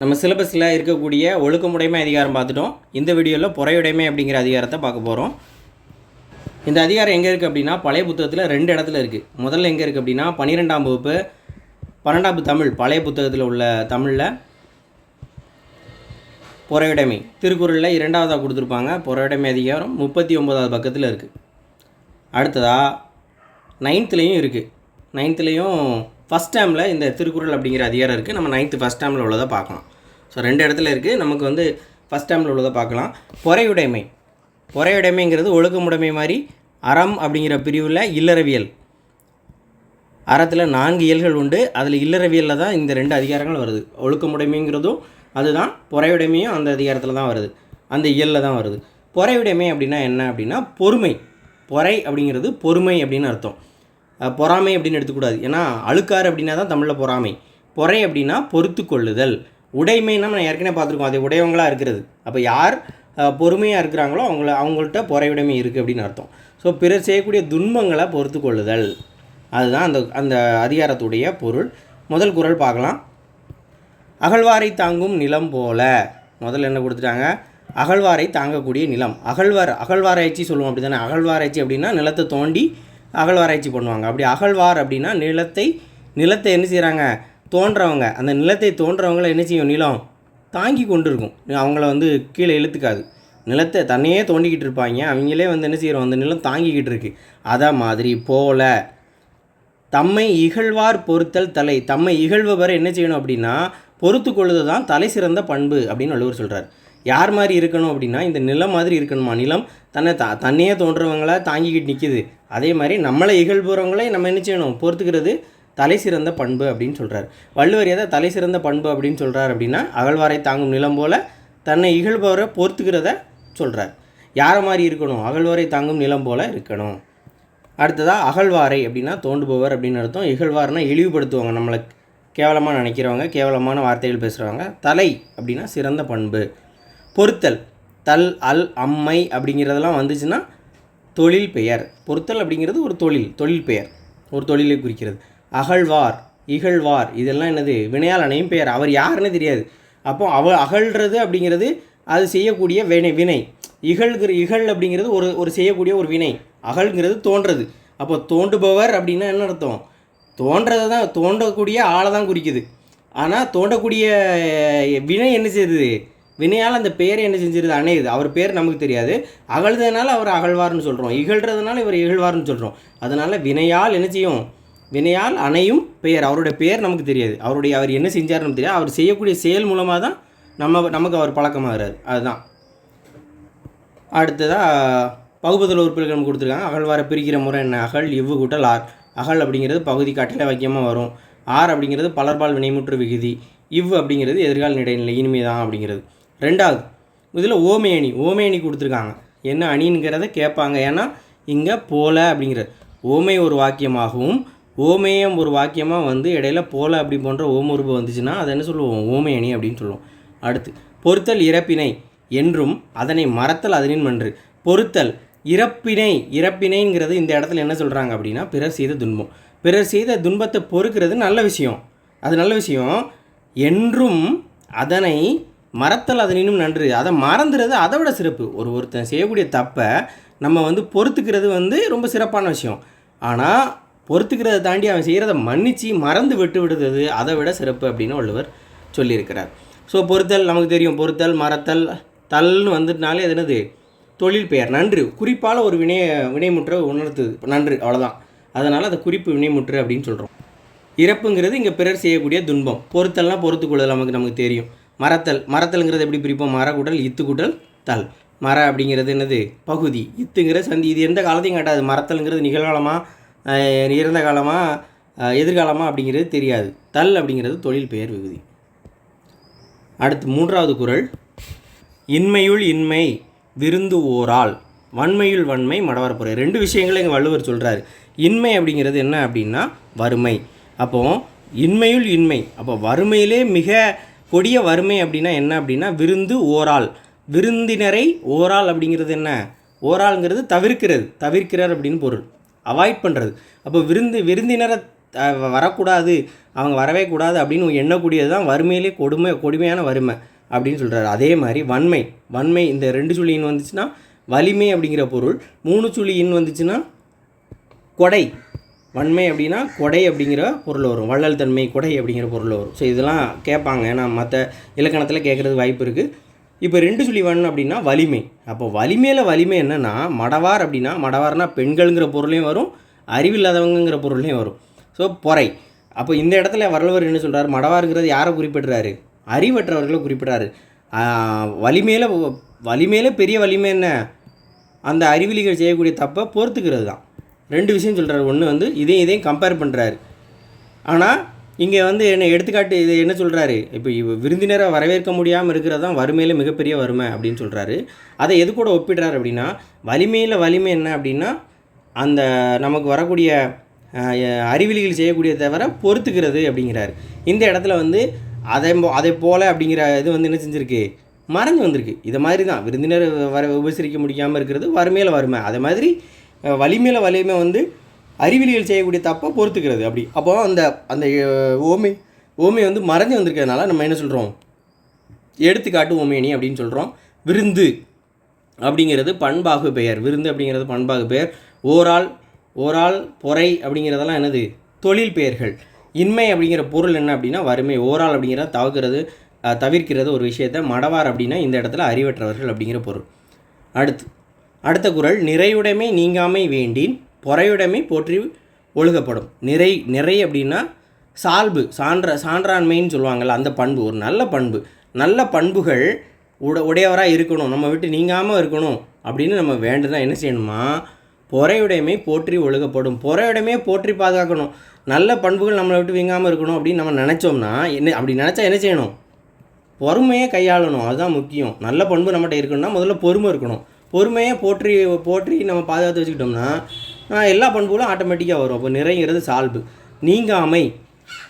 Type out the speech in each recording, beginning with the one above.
நம்ம சிலபஸில் இருக்கக்கூடிய ஒழுக்கமுடைமை அதிகாரம் பார்த்துட்டோம். இந்த வீடியோவில் பொறையுடைமை அப்படிங்கிற அதிகாரத்தை பார்க்க போகிறோம் இந்த அதிகாரம் எங்கே இருக்குது அப்படின்னா பழைய புத்தகத்தில் ரெண்டு இடத்துல இருக்குது முதல்ல எங்கே இருக்குது அப்படின்னா பன்னிரெண்டாம் வகுப்பு பன்னெண்டாம் தமிழ் பழைய புத்தகத்தில் உள்ள தமிழில் பொறையுடைமை. திருக்குறளில் இரண்டாவதாக கொடுத்துருப்பாங்க பொறையுடைமை அதிகாரம் முப்பத்தி ஒம்பதாவது பக்கத்தில் இருக்குது அடுத்ததாக நைன்த்துலேயும் இருக்குது நைன்த்துலேயும் ஃபஸ்ட் டைமில் இந்த திருக்குறள் அப்படிங்கிற அதிகாரம் இருக்குது நம்ம நைன்த்து ஃபஸ்ட் டைமில் உள்ளதை பார்க்கலாம் ஸோ ரெண்டு இடத்துல இருக்குது நமக்கு வந்து ஃபஸ்ட் டேமில் உள்ளதை பார்க்கலாம். பொறையுடைமை. பொறையுடைமைங்கிறது ஒழுக்கமுடைமை மாதிரி அறம் அப்படிங்கிற பிரிவில் இல்லறவியல். அறத்தில் நான்கு இயல்கள் உண்டு. அதில் இல்லறவியலில் தான் இந்த ரெண்டு அதிகாரங்கள் வருது. ஒழுக்கமுடைமைங்கிறதும் அதுதான் பொறையுடைமையும் அந்த அதிகாரத்தில் தான் வருது. அந்த இயலில் தான் வருது. பொறையுடைமை அப்படின்னா என்ன அப்படின்னா பொறுமை. பொறை அப்படிங்கிறது பொறுமை அப்படின்னு அர்த்தம். பொறாமை அப்படின்னு எடுத்துக்கூடாது. ஏன்னா அழுக்காறு அப்படின்னா தான் தமிழில் பொறாமை. பொறை அப்படின்னா பொறுத்து கொள்ளுதல் உடைமைன்னா நம்ம ஏற்கனவே பார்த்துருக்கோம். அது உடையவங்களாக இருக்கிறது. அப்போ யார் பொறுமையாக இருக்கிறாங்களோ அவங்கள அவங்கள்ட்ட பொறையுடைமை இருக்குது அப்படின்னு அர்த்தம். ஸோ பிறர் செய்யக்கூடிய துன்பங்களை பொறுத்து கொள்ளுதல் அதுதான் அந்த அந்த அதிகாரத்துடைய பொருள். முதல் குரல் பார்க்கலாம். அகழ்வாரை தாங்கும் நிலம் போல. முதல்ல என்ன கொடுத்துட்டாங்க? அகழ்வாரை தாங்கக்கூடிய நிலம். அகழ்வார் அகழ்வாராய்ச்சி சொல்லுவோம் அப்படி தானே அகழ்வாராய்ச்சி அப்படின்னா நிலத்தை தோண்டி அகழ்வாராய்ச்சி பண்ணுவாங்க. அப்படி அகழ்வார் அப்படின்னா நிலத்தை நிலத்தை என்ன செய்கிறாங்க தோன்றவங்க. அந்த நிலத்தை தோன்றவங்கள என்ன செய்யும்? நிலம் தாங்கி கொண்டு இருக்கும் அவங்கள வந்து கீழே இழுத்துக்காது. நிலத்தை தன்னையே தோண்டிக்கிட்டு இருப்பாங்க. அவங்களே வந்து என்ன செய்கிறோம் அந்த நிலம் தாங்கிக்கிட்டு இருக்கு. அதே மாதிரி போல தம்மை இகழ்வார் பொறுத்தல் தலை. தம்மை இகழ்வரை என்ன செய்யணும் அப்படின்னா பொறுத்து கொள்வது தான் தலை சிறந்த பண்பு அப்படின்னு வள்ளுவர் சொல்கிறார் யார் மாதிரி இருக்கணும் அப்படின்னா இந்த நிலம் மாதிரி இருக்கணுமா? நிலம் தன்னை த தன்னையே தோன்றவங்கள தாங்கிக்கிட்டு நிற்கிது அதே மாதிரி நம்மளை இகழ்புறவங்களே நம்ம என்ன செய்யணும்? பொறுத்துக்கிறது தலை சிறந்த பண்பு அப்படின்னு சொல்கிறார் வள்ளுவர் எதை தலை சிறந்த பண்பு அப்படின்னு சொல்கிறார் அப்படின்னா அகழ்வாரை தாங்கும் நிலம் போல் தன்னை இகழ்பவரை பொறுத்துக்கிறத சொல்கிறார் யாரை மாதிரி இருக்கணும்? அகழ்வாரை தாங்கும் நிலம் போல் இருக்கணும். அடுத்ததாக அகழ்வாரை அப்படின்னா தோண்டுபவர் அப்படின்னு அர்த்தம். இகழ்வார்னா இழிவுபடுத்துவாங்க. நம்மளை கேவலமாக நினைக்கிறவங்க கேவலமான வார்த்தைகள் பேசுகிறவங்க தலை அப்படின்னா சிறந்த பண்பு. பொருத்தல் தல் அல் அம்மை அப்படிங்கிறதெல்லாம் வந்துச்சுன்னா தொழில் பெயர். பொருத்தல் அப்படிங்கிறது ஒரு தொழில் தொழில் பெயர். ஒரு தொழிலை குறிக்கிறது. அகழ்வார் இகழ்வார் இதெல்லாம் என்னது? வினையாளனையும் அணையும் பெயர். அவர் யாருன்னு தெரியாது. அப்போ அவ அகழ்றது அப்படிங்கிறது அது செய்யக்கூடிய வினை வினை. இகழ்கிற இகழ் அப்படிங்கிறது ஒரு ஒரு செய்யக்கூடிய ஒரு வினை. அகழ்ங்கிறது தோன்றது. அப்போ தோண்டுபவர் அப்படின்னா என்ன அர்த்தம்? தோன்றதை தான் தோண்டக்கூடிய ஆளை தான் குறிக்குது. ஆனால் தோண்டக்கூடிய வினை என்ன செய்யுது? வினையால் அந்த பேரை என்ன செஞ்சிருது? அணையுது. அவர் பேர் நமக்கு தெரியாது. அகழ்றதுனால அவர் அகழ்வார்னு சொல்கிறோம் இகழ்றதுனால இவர் இகழ்வார்னு சொல்கிறோம் அதனால் வினையால் என்ன செய்யும்? வினையால் அணையும் பெயர். அவருடைய பெயர் நமக்கு தெரியாது. அவருடைய அவர் என்ன செஞ்சார் நமக்கு தெரியாது. அவர் செய்யக்கூடிய செயல் மூலமாக தான் நம்ம நமக்கு அவர் பழக்கமாகிறாரு. அதுதான். அடுத்ததாக பகுபதில் உறுப்பினர்கள் நம்ம கொடுத்துருக்காங்க. அகழ்வாரை பிரிக்கிற முறை என்ன? அகல் இவ்வு கூட்டல் ஆர். அகல் அப்படிங்கிறது பகுதி கட்டளை வாக்கியமாக வரும். ஆர் அப்படிங்கிறது பலர்பால் வினைமுற்று விகுதி. இவ் அப்படிங்கிறது எதிர்கால இடைநிலை. இனிமே தான் அப்படிங்கிறது. ரெண்டாவது இதில் ஓமே அணி ஓமே அணி கொடுத்துருக்காங்க. என்ன அணிங்கிறத கேட்பாங்க. ஏன்னா இங்கே போல அப்படிங்கிறது. ஓமை ஒரு வாக்கியமாகவும் ஓமேயம் ஒரு வாக்கியமாக வந்து இடையில போல அப்படி போன்ற ஓமுருபு வந்துச்சுன்னா அதை என்ன சொல்லுவோம்? ஓமை அணி அப்படின்னு சொல்லுவோம். அடுத்து பொறுத்தல் இறப்பினை என்றும் அதனை மறத்தல் அதனின் மன்று. பொறுத்தல் இறப்பினை இறப்பினைங்கிறது இந்த இடத்துல என்ன சொல்கிறாங்க அப்படின்னா பிறர் செய்த துன்பம். பிறர் செய்த துன்பத்தை பொறுக்கிறது நல்ல விஷயம். அது நல்ல விஷயம். என்றும் அதனை மறத்தல் அதனினும் நன்று. அதை மறந்துறது அதை விட சிறப்பு. ஒரு ஒருத்தன் செய்யக்கூடிய தப்பை நம்ம வந்து பொறுத்துக்கிறது வந்து ரொம்ப சிறப்பான விஷயம். ஆனால் பொறுத்துக்கிறத தாண்டி அவன் செய்கிறத மன்னித்து மறந்து விட்டு விடுறது அதை விட சிறப்பு அப்படின்னு வள்ளுவர் சொல்லியிருக்கிறார். ஸோ பொறுத்தல் நமக்கு தெரியும். பொறுத்தல் மறத்தல் தல்னு வந்துட்டாலே அது என்னது? தொழில் பெயர். நன்று. குறிப்பால் ஒரு வினை வினைமுற்ற உணர்த்துது. நன்று. அவ்வளோதான் அதனால் அதை குறிப்பு வினைமுற்று அப்படின்னு சொல்கிறோம் இறப்புங்கிறது இங்கே பிறர் செய்யக்கூடிய துன்பம். பொறுத்தல்னால் பொறுத்துக்கொள்ளுதல் நமக்கு நமக்கு தெரியும். மரத்தல். மரத்தல்ங்கிறது எப்படி பிரிப்போம்? மரக்கூடல் இத்துக்கூட்டல் தல். மர அப்படிங்கிறது என்னது? பகுதி. இத்துங்கிற சந்தி இது எந்த காலத்தையும் காட்டாது. மரத்தல்ங்கிறது நிகழ்காலமாக இறந்த காலமாக எதிர்காலமாக அப்படிங்கிறது தெரியாது. தல் அப்படிங்கிறது தொழில் பெயர் விகுதி. அடுத்து மூன்றாவது குரல். இன்மையுள் இன்மை விருந்து ஓரால் வன்மையுள் வன்மை மடவரப்புறை ரெண்டு விஷயங்களும் எங்கள் வள்ளுவர் சொல்கிறாரு இன்மை அப்படிங்கிறது என்ன அப்படின்னா வறுமை. அப்போது இன்மையுள் இன்மை. அப்போ வறுமையிலே மிக கொடிய வறுமை அப்படின்னா என்ன அப்படின்னா விருந்து ஓரால். விருந்தினரை ஓரால் அப்படிங்கிறது என்ன? ஓரால்ங்கிறது தவிர்க்கிறது. தவிர்க்கிறார் அப்படின்னு பொருள். அவாய்ட் பண்ணுறது அப்போ விருந்து விருந்தினரை வரக்கூடாது. அவங்க வரவே கூடாது அப்படின்னு எண்ணக்கூடியது தான் வறுமையிலே கொடுமை கொடுமையான வறுமை அப்படின்னு சொல்கிறாரு அதே மாதிரி வன்மை. வன்மை இந்த ரெண்டு சுழியின் வந்துச்சுன்னா வலிமை அப்படிங்கிற பொருள். மூணு சுழியின் வந்துச்சுன்னா கொடை. வன்மை அப்படின்னா கொடை அப்படிங்கிற பொருள் வரும். வள்ளல் தன்மை கொடை அப்படிங்கிற பொருள் வரும். ஸோ இதெல்லாம் கேட்பாங்க. ஏன்னா மற்ற இலக்கணத்தில் கேட்குறது வாய்ப்பு இருக்குது இப்போ ரெண்டு சொல்லி வன் அப்படின்னா வலிமை. அப்போ வலிமையில் வலிமை என்னென்னா மடவார் அப்படின்னா மடவார்னா பெண்கள்ங்கிற பொருளையும் வரும் அறிவில்லாதவங்கிற பொருளையும் வரும். ஸோ பொறை. அப்போ இந்த இடத்துல வரலவர் என்ன சொல்கிறார் மடவாருங்கிறது யாரை குறிப்பிடுறாரு? அறிவற்றவர்களை குறிப்பிடுறாரு. வலிமையில் வலிமையில் பெரிய வலிமை என்ன? அந்த அறிவிலிகள் செய்யக்கூடிய தப்பை பொறுத்துக்கிறது தான் ரெண்டு விஷயம் சொல்கிறாரு ஒன்று வந்து இதையும் இதையும் கம்பேர் பண்ணுறாரு ஆனால் இங்கே வந்து என்ன எடுத்துக்காட்டு இது என்ன சொல்கிறாரு இப்போ இவ விருந்தினரை வரவேற்க முடியாமல் இருக்கிறது தான் வறுமையில் மிகப்பெரிய வறுமை அப்படின்னு சொல்கிறாரு அதை எது கூட ஒப்பிடுறாரு அப்படின்னா வலிமையில் வலிமை என்ன அப்படின்னா அந்த நமக்கு வரக்கூடிய அறிவிலிகள் செய்யக்கூடிய தவிர பொறுத்துக்கிறது அப்படிங்கிறாரு. இந்த இடத்துல வந்து அதை போ- அதை போல் அப்படிங்கிற இது வந்து என்ன செஞ்சுருக்கு? மறைஞ்சு வந்திருக்கு. இதை மாதிரி தான் விருந்தினர் வர உபசரிக்க முடியாமல் இருக்கிறது வறுமையில் வறுமை. அதே மாதிரி வலிமையில் வலிமை வந்து அறிவிலிகள் செய்யக்கூடிய தப்பை பொறுத்துக்கிறது அப்படி. அப்போ அந்த அந்த ஓமை ஓமை வந்து மறைஞ்சு வந்திருக்கிறதுனால நம்ம என்ன சொல்கிறோம் எடுத்துக்காட்டு ஓமேனி அப்படின்னு சொல்கிறோம் விருந்து அப்படிங்கிறது பண்பாகு பெயர். விருந்து அப்படிங்கிறது பண்பாகு பெயர். ஓரால் ஓரால் பொறை அப்படிங்கிறதெல்லாம் என்னது? தொழில் பெயர்கள். இன்மை அப்படிங்கிற பொருள் என்ன அப்படின்னா வறுமை. ஓரால் அப்படிங்கிறத தவிர்க்கிறது தவிர்க்கிறது ஒரு விஷயத்தை. மடவார் அப்படின்னா இந்த இடத்துல அறிவற்றவர்கள் அப்படிங்கிற பொருள். அடுத்து அடுத்த குரல் நிறையுடைமை நீங்காமை வேண்டின் பொறையுடைமை போற்றி ஒழுகப்படும். நிறை நிறை அப்படின்னா சால்பு சான்ற சான்றாண்மைன்னு சொல்லுவாங்கள்ல அந்த பண்பு ஒரு நல்ல பண்பு. நல்ல பண்புகள் உட உடையவராக இருக்கணும் நம்ம விட்டு நீங்காமல் இருக்கணும் அப்படின்னு நம்ம வேண்டுனா என்ன செய்யணுமா? பொறையுடைமை போற்றி ஒழுகப்படும். பொறையுடைமையை போற்றி பாதுகாக்கணும். நல்ல பண்புகள் நம்மளை விட்டு வீங்காமல் இருக்கணும் அப்படின்னு நம்ம நினச்சோம்னா என்ன அப்படி நினச்சா என்ன செய்யணும்? பொறுமையை கையாளணும். அதுதான் முக்கியம். நல்ல பண்பு நம்மகிட்ட இருக்கணும்னா முதல்ல பொறுமை இருக்கணும். பொறுமையை போற்றி போற்றி நம்ம பாதுகாத்து வச்சுக்கிட்டோம்னா எல்லா பண்புகளும் ஆட்டோமேட்டிக்காக வரும். அப்போ நிறைங்கிறது சால்பு. நீங்காமை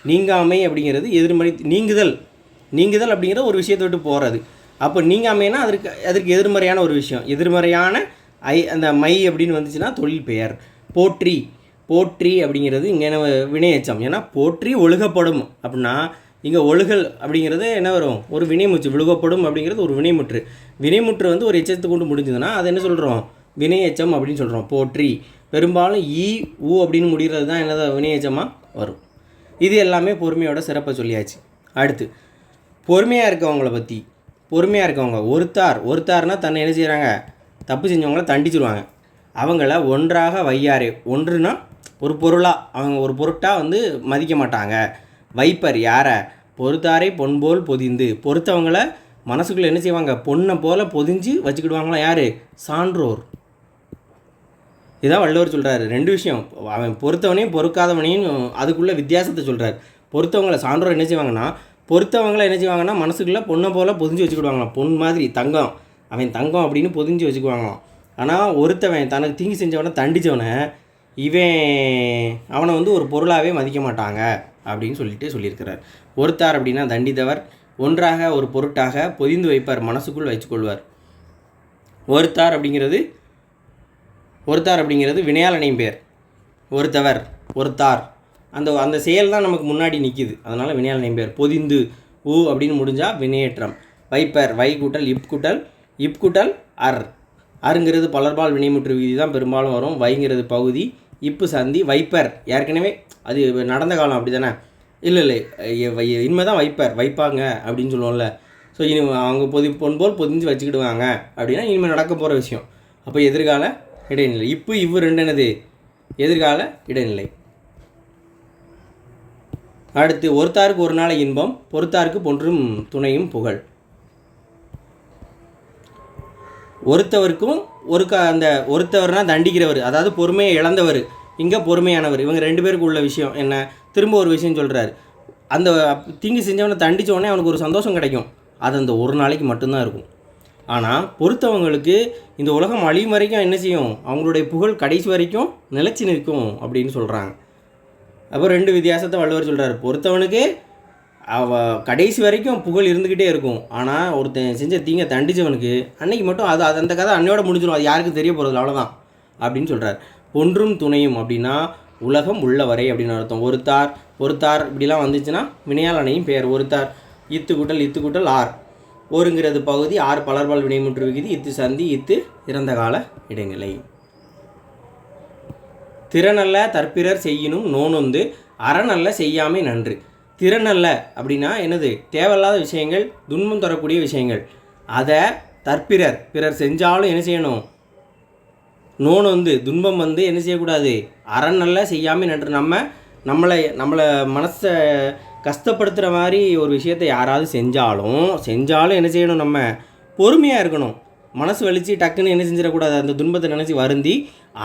நீங்காமை அப்படிங்கிறது எதிர்மறை நீங்குதல். நீங்குதல் அப்படிங்கிறது ஒரு விஷயத்தை விட்டு போகிறது அப்போ நீங்காமைனா அதற்கு அதற்கு எதிர்மறையான ஒரு விஷயம். எதிர்மறையான ஐ அந்த மை அப்படின்னு வந்துச்சுன்னா தொழில் பெயர். போற்றி போற்றி அப்படிங்கிறது இங்கே என்ன வினையச்சம். ஏன்னா போற்றி ஒழுகப்படும் அப்படின்னா இங்கே ஒழுகல் அப்படிங்கிறது என்ன வரும்? ஒரு வினைமுற்று விழுகப்படும் அப்படிங்கிறது ஒரு வினைமுற்று. வினைமுற்று வந்து ஒரு எச்சத்தை கொண்டு முடிஞ்சதுன்னா அது என்ன சொல்கிறோம் வினையச்சம் அப்படின்னு சொல்கிறோம் போற்றி. பெரும்பாலும் ஈ ஊ அப்படின்னு முடிகிறது தான் என்னது? வினையச்சமாக வரும். இது எல்லாமே பொறுமையோட சிறப்பை சொல்லியாச்சு. அடுத்து பொறுமையாக இருக்கவங்கள பற்றி பொறுமையாக இருக்கவங்க. ஒருத்தார். ஒருத்தார்னா தன்னை என்ன செய்கிறாங்க தப்பு செஞ்சவங்கள தண்டிச்சிருவாங்க. அவங்கள ஒன்றாக வையாரே ஒன்றுனா ஒரு பொருளாக அவங்க ஒரு பொருட்டாக வந்து மதிக்க மாட்டாங்க. வைப்பர் யாரை? பொறுத்தாரை பொன்போல் பொதிந்து. பொறுத்தவங்கள மனசுக்குள்ளே என்ன செய்வாங்க? பொண்ணை போல் பொதிஞ்சு வச்சுக்கிடுவாங்களா யார்? சான்றோர். இதான் வள்ளுவர் சொல்கிறாரு ரெண்டு விஷயம். அவன் பொறுத்தவனையும் பொறுக்காதவனையும் அதுக்குள்ளே வித்தியாசத்தை சொல்கிறார் பொறுத்தவங்களை சான்றோர் என்ன செய்வாங்கன்னா பொறுத்தவங்களை என்ன செய்வாங்கன்னா மனசுக்குள்ளே பொண்ணை போல் பொதிஞ்சு வச்சுக்கிடுவாங்களாம். பொன் மாதிரி தங்கம். அவன் தங்கம் அப்படின்னு பொதிஞ்சு வச்சுக்குவாங்களாம். ஆனால் ஒருத்தவன் தனக்கு தீங்கு செஞ்சவனை தண்டித்தவனை இவன் அவனை வந்து ஒரு பொருளாகவே மதிக்க மாட்டாங்க. அப்படின்னு சொல்லிட்டு சொல்லியிருக்கிறார். ஒருத்தார் அப்படின்னா தண்டித்தவர் ஒன்றாக ஒரு பொருட்டாக பொதிந்து வைப்பார் மனசுக்குள் வைத்துக்கொள்வார். ஒருத்தார் அப்படிங்கிறது ஒருத்தார் அப்படிங்கிறது வினையாளனையும் பேர் ஒருத்தவர் ஒருத்தார். அந்த அந்த செயல் தான் நமக்கு முன்னாடி நிற்கிது அதனால் வினையாளனையும் பேர் பொதிந்து ஊ அப்படின்னு முடிஞ்சால் வினையேற்றம். வைப்பர் வை கூட்டல் இப் கூட்டல் இப் கூட்டல் அர். அருங்கிறது பலர்பால் வினைமுற்று விதி தான் பெரும்பாலும் வரும். வைங்கிறது பகுதி இப்பு சந்தி வைப்பர். ஏற்கனவே அது நடந்த காலம் அப்படி தானே இல்லை. இல்லை இனிமே தான் வைப்பர். வைப்பாங்க அப்படின்னு சொல்லுவோம்ல. ஸோ இனி அவங்க பொதி பொன் போல் பொதிஞ்சு வச்சுக்கிடுவாங்க அப்படின்னா இனிமேல் நடக்க போகிற விஷயம். அப்போ எதிர்கால இடைநிலை. இப்போ இவ்வு ரெண்டு என்னது எதிர்கால இடைநிலை. அடுத்து ஒருத்தாருக்கு ஒரு நாள் இன்பம் பொறுத்தாருக்கு பொன்றும் துணையும் புகழ். ஒருத்தவருக்கும் ஒரு க அந்த ஒருத்தவர்னால் தண்டிக்கிறவர் அதாவது பொறுமையை இழந்தவர் இங்கே பொறுமையானவர். இவங்க ரெண்டு பேருக்கு உள்ள விஷயம் என்ன? திரும்ப ஒரு விஷயம் சொல்கிறாரு அந்த தீங்கு செஞ்சவனை தண்டிச்ச அவனுக்கு ஒரு சந்தோஷம் கிடைக்கும். அது அந்த ஒரு நாளைக்கு மட்டும்தான் இருக்கும். ஆனால் பொறுத்தவங்களுக்கு இந்த உலகம் அழியும் வரைக்கும் என்ன செய்யும்? அவங்களுடைய புகழ் கடைசி வரைக்கும் நிலச்சி நிற்கும் அப்படின்னு சொல்கிறாங்க அப்போ ரெண்டு வித்தியாசத்தை வள்ளுவர் சொல்கிறார் பொறுத்தவனுக்கு அவ கடைசி வரைக்கும் புகழ் இருந்துக்கிட்டே இருக்கும். ஆனால் ஒருத்தன் செஞ்ச தீங்க தண்டிச்சவனுக்கு அன்னைக்கு மட்டும் அது அது அந்த கதை அன்னையோட முடிஞ்சிடும் அது யாருக்கும் தெரிய போகிறது அவ்வளோதான் அப்படின்னு சொல்கிறார் ஒன்றும் துணையும் அப்படின்னா உலகம் உள்ளவரை அப்படின்னு அர்த்தம். ஒருத்தார் ஒருத்தார் இப்படிலாம் வந்துச்சுன்னா வினையால் அணையும் பெயர். ஒருத்தார் இத்து கூட்டல் இத்து கூட்டல் ஆர். ஒருங்கிறது பகுதி ஆர் பலர்பால் வினைமுற்று விகுதி இத்து சந்தி இத்து இறந்த கால இடைநிலை. திறனல்ல தற்பிறர் செய்யினும் நோனொந்து அறநல்ல செய்யாமை நன்று. திறனல்ல அப்படின்னா என்னது? தேவையில்லாத விஷயங்கள் துன்பம் தரக்கூடிய விஷயங்கள். அதை தற்பிறர் பிறர் செஞ்சாலும் என்ன செய்யணும்? நோன் வந்து துன்பம் வந்து என்ன செய்யக்கூடாது? அறநல்ல செய்யாமல் நன்று. நம்ம நம்மளை நம்மளை மனசை கஷ்டப்படுத்துகிற மாதிரி ஒரு விஷயத்தை யாராவது செஞ்சாலும் செஞ்சாலும் என்ன செய்யணும் நம்ம? பொறுமையாக இருக்கணும். மனசு வலிச்சு டக்குன்னு என்ன செஞ்சிடக்கூடாது? அந்த துன்பத்தை நினச்சி வருந்தி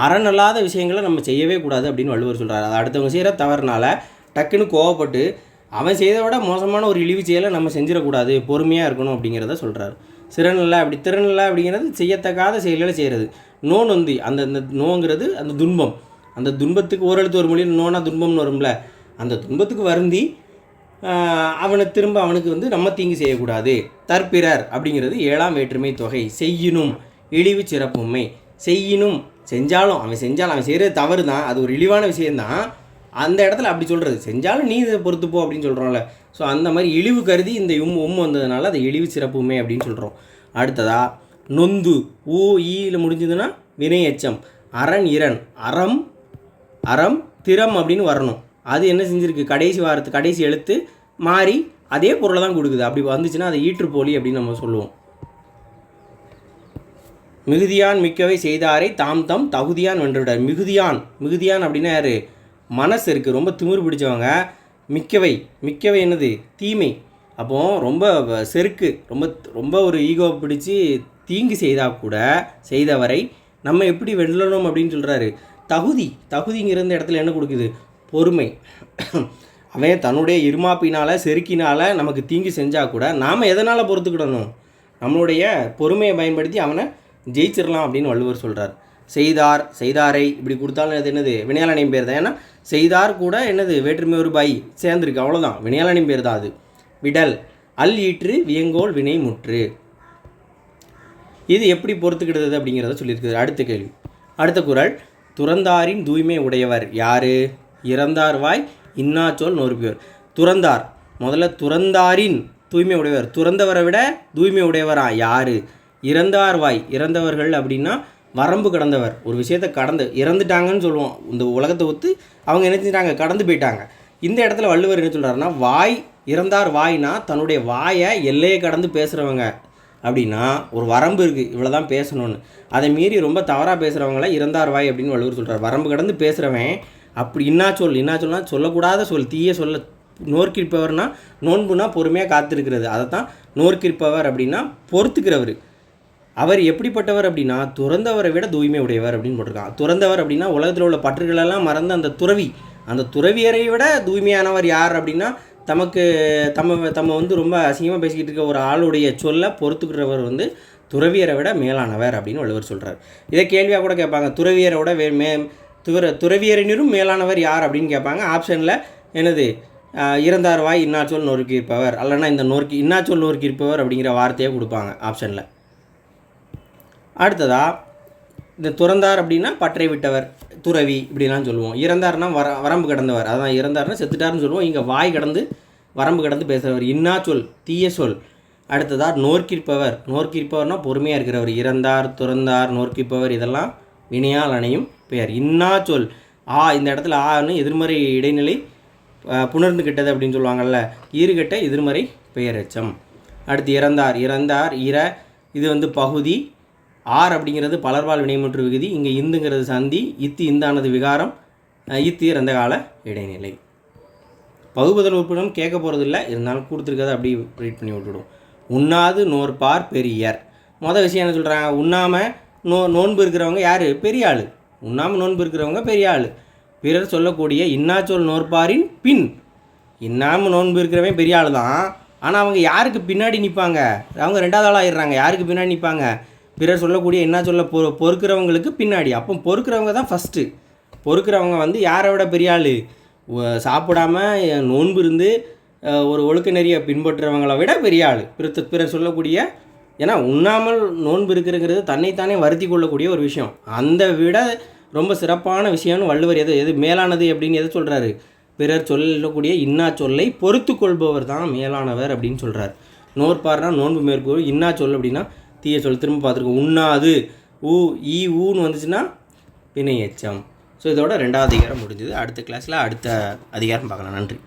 அறநல்லாத விஷயங்களை நம்ம செய்யவே கூடாது அப்படின்னு வள்ளுவர் சொல்கிறார் அது அடுத்தவங்க செய்கிற தவறுனால டக்குன்னு கோவப்பட்டு அவன் செய்ததை விட மோசமான ஒரு இழிவு செயலை நம்ம செஞ்சிடக்கூடாது பொறுமையாக இருக்கணும் அப்படிங்கிறத சொல்கிறார் சிறனில்லை அப்படி திறனில்லை அப்படிங்கிறது செய்யத்தக்காத செயல்களை செய்கிறது நோ நொந்தி அந்த அந்த நோங்கிறது அந்த துன்பம். அந்த துன்பத்துக்கு ஓரெழுத்து ஒரு மொழியில் நோனா துன்பம்னு வரும்ல அந்த துன்பத்துக்கு வருந்தி அவனை திரும்ப அவனுக்கு வந்து நம்ம தீங்கு செய்யக்கூடாது. தற்பிறர் அப்படிங்கிறது ஏழாம் வேற்றுமை தொகை. செய்யினும் இழிவு சிறப்புமை செய்யினும் செஞ்சாலும் அவன் செஞ்சாலும் அவன் செய்கிறது தவறு தான் அது ஒரு இழிவான விஷயந்தான் அந்த இடத்துல அப்படி சொல்கிறது செஞ்சாலும் நீ இதை பொறுத்துப்போ அப்படின்னு சொல்கிறோம்ல ஸோ அந்த மாதிரி இழிவு கருதி இந்த உம் உம் வந்ததுனால அது இழிவு சிறப்புமே அப்படின்னு சொல்கிறோம் அடுத்ததா நொந்து ஊ ஈயில் முடிஞ்சதுன்னா வினை எச்சம் அரண் இரண் அறம் அறம் திறம் அப்படின்னு வரணும். அது என்ன செஞ்சிருக்கு? கடைசி வாரத்து கடைசி எழுத்து மாறி அதே பொருளை தான் கொடுக்குது. அப்படி வந்துச்சுன்னா அதை ஈற்றுப்போலி அப்படின்னு நம்ம சொல்லுவோம். மிகுதியான் மிக்கவை செய்தாரை தாம் தம் தகுதியான் வென்றுவிட்டார் மிகுதியான் மிகுதியான் அப்படின்னா யார்? மனசு இருக்குது ரொம்ப திமிர் பிடிச்சவங்க. மிக்கவை. மிக்கவை என்னது? தீமை. அப்போது ரொம்ப செருக்கு. ரொம்ப ரொம்ப ஒரு ஈகோ பிடிச்சி தீங்கு செய்தால் கூட செய்தவரை நம்ம எப்படி வெல்லணும் அப்படின்னு சொல்கிறாரு தகுதி. தகுதிங்கிற இந்த இடத்துல என்ன கொடுக்குது? பொறுமை. அவன் தன்னுடைய இருமாப்பினால் செருக்கினால் நமக்கு தீங்கு செஞ்சால் கூட நாம் எதனால் பொறுத்துக்கிடணும்? நம்மளுடைய பொறுமையை பயன்படுத்தி அவனை ஜெயிச்சிடலாம் அப்படின்னு வள்ளுவர் சொல்கிறார் செய்தார் செய்தாரை இப்படி கொடுத்தாலும் அது என்னது? வினையாளனையும் பேர் தான். ஏன்னா செய்தார் கூட என்னது? வேற்றுமை ஒரு பை சேர்ந்துருக்கு. அவ்வளோதான் வினையாளனின் பேர் தான் அது. விடல். அல் ஈற்று வியங்கோல் வினை முற்று. இது எப்படி பொறுத்துக்கிடுது அப்படிங்கிறத சொல்லியிருக்குது அடுத்த கேள்வி. அடுத்த குரல். துறந்தாரின் தூய்மை உடையவர் யாரு? இறந்தார் வாய் இன்னாச்சொல் நொறுப்பியவர் துறந்தார். முதல்ல துறந்தாரின் தூய்மை உடையவர். துறந்தவரை விட தூய்மை உடையவரா? யாரு? இறந்தார் வாய். இறந்தவர்கள் அப்படின்னா வரம்பு கடந்தவர். ஒரு விஷயத்தை கடந்து இறந்துட்டாங்கன்னு சொல்லுவோம். இந்த உலகத்தை ஒத்து அவங்க என்ன செஞ்சிட்டாங்க? கடந்து போயிட்டாங்க. இந்த இடத்துல வள்ளுவர் என்ன சொல்கிறாருன்னா வாய் இறந்தார் வாய்னா தன்னுடைய வாயை எல்லையை கடந்து பேசுகிறவங்க அப்படின்னா ஒரு வரம்பு இருக்குது இவ்வளோ தான் பேசணும்னு. அதை மீறி ரொம்ப தவறாக பேசுகிறவங்கள இறந்தார் வாய் அப்படின்னு வள்ளுவர் சொல்கிறார் வரம்பு கடந்து பேசுகிறவன் அப்படி இன்னா சொல் இன்னா சொல்னா சொல்லக்கூடாத சொல் தீய சொல்ல நோர்க்கிருப்பவர்னா நோன்புனா பொறுமையாக காத்திருக்கிறது. அதை தான் நோர்க்கிருப்பவர் அப்படின்னா பொறுத்துக்கிறவர். அவர் எப்படிப்பட்டவர் அப்படின்னா துறந்தவரை விட தூய்மை உடையவர் அப்படின்னு போட்டிருக்கான் துறந்தவர் அப்படின்னா உலகத்தில் உள்ள பற்றுகளெல்லாம் மறந்த அந்த துறவி அந்த துறவியரை விட தூய்மையானவர் யார் அப்படின்னா தமக்கு தம்ம தம்ம வந்து ரொம்ப அசிங்கமாக பேசிக்கிட்டு இருக்க ஒரு ஆளுடைய சொல்ல பொறுத்துக்கிறவர் வந்து துறவியரை விட மேலானவர் அப்படின்னு வள்ளுவர் சொல்கிறார் இதை கேள்வியாக கூட கேட்பாங்க துறவியரை விட வே மே துற துறவியரினரும் மேலானவர் யார் அப்படின்னு கேட்பாங்க. ஆப்ஷனில் என்னது? இறந்தார் வாய் இன்னாச்சொல் நொறுக்கி இருப்பவர் அல்லனா இந்த நொறுக்கி இன்னாச்சொல் நொறுக்கி இருப்பவர் அப்படிங்கிற வார்த்தையை கொடுப்பாங்க ஆப்ஷனில். அடுத்ததாக இந்த துறந்தார் அப்படின்னா பற்றை விட்டவர் துறவி இப்படிலாம் சொல்லுவோம். இறந்தார்னா வர வரம்பு கடந்தவர். அதான் இறந்தார்னா செத்துட்டார்னு சொல்லுவோம். இங்கே வாய் கடந்து வரம்பு கடந்து பேசுகிறவர் இன்னா சொல் தீய சொல். அடுத்ததா நோர்க்கிற்பவர். நோர்க்கிற்பவர்னால் பொறுமையாக இருக்கிறவர். இறந்தார் துறந்தார் நோர்க்கிற்பவர் இதெல்லாம் வினையால் அணையும் பெயர். இன்னா சொல். ஆ இந்த இடத்துல ஆன்னு எதிர்மறை இடைநிலை புணர்ந்து கிட்டது அப்படின்னு சொல்லுவாங்கள்ல ஈறுகட்ட எதிர்மறை பெயரச்சம். அடுத்து இறந்தார். இறந்தார் இற இது வந்து பகுதி. ஆர் அப்படிங்கிறது பலர்பால் வினைமுற்று விகுதி இங்கே இந்துங்கிறது சந்தி இத்து இந்தானது விகாரம் அஹ், இத்து இறந்த கால இடைநிலை. பகுபதல் உறுப்பினரும் கேட்க போகிறதில்ல இருந்தாலும் கொடுத்துருக்கதை அப்படி ரீட் பண்ணி விட்டுடும். உண்ணாது நோற்பார் பெரியர். மொதல் விஷயம் என்ன சொல்கிறாங்க உண்ணாமல் நோ நோன்பு இருக்கிறவங்க யார்? பெரிய ஆள் உண்ணாமல் நோன்பு இருக்கிறவங்க பெரிய ஆள் பிறர் சொல்லக்கூடிய இன்னாச்சொல் நோற்பாரின் பின். இன்னாமல் நோன்பு இருக்கிறவன் பெரிய ஆள் தான் ஆனால் அவங்க யாருக்கு பின்னாடி நிற்பாங்க அவங்க ரெண்டாவது ஆள் ஆயிடுறாங்க. யாருக்கு பின்னாடி நிற்பாங்க பிறர் சொல்லக்கூடிய என்ன சொல்ல பொ பொறுக்கிறவங்களுக்கு பின்னாடி. அப்போ பொறுக்கிறவங்க தான் ஃபஸ்ட்டு பொறுக்கிறவங்க வந்து யாரை விட பெரிய ஆள்? சாப்பிடாம நோன்பு இருந்து ஒரு ஒழுக்க நெறியை பின்பற்றுறவங்களை விட பெரிய ஆள். பிறத்து பிறர் சொல்லக்கூடிய ஏன்னா உண்ணாமல் நோன்பு இருக்கிறங்கிறது தன்னைத்தானே வருத்தி கொள்ளக்கூடிய ஒரு விஷயம். அந்த விட ரொம்ப சிறப்பான விஷயம்னு வள்ளுவர் எது எது மேலானது அப்படின்னு எது சொல்கிறாரு பிறர் சொல்லக்கூடிய இன்னா சொல்லை பொறுத்து கொள்பவர் தான் மேலானவர் அப்படின்னு சொல்கிறார் நோற்பார்னா நோன்பு மேற்கொள் இன்னா சொல் அப்படின்னா தீய சொல் திரும்ப பார்த்துருக்கோம். உண்ணாது. ஊ ஈ ஊன்னு வந்துச்சுன்னா வினை எச்சம் ஸோ இதோட ரெண்டாவது அதிகாரம் முடிஞ்சது. அடுத்த கிளாஸில் அடுத்த அதிகாரம் பார்க்கலாம். நன்றி.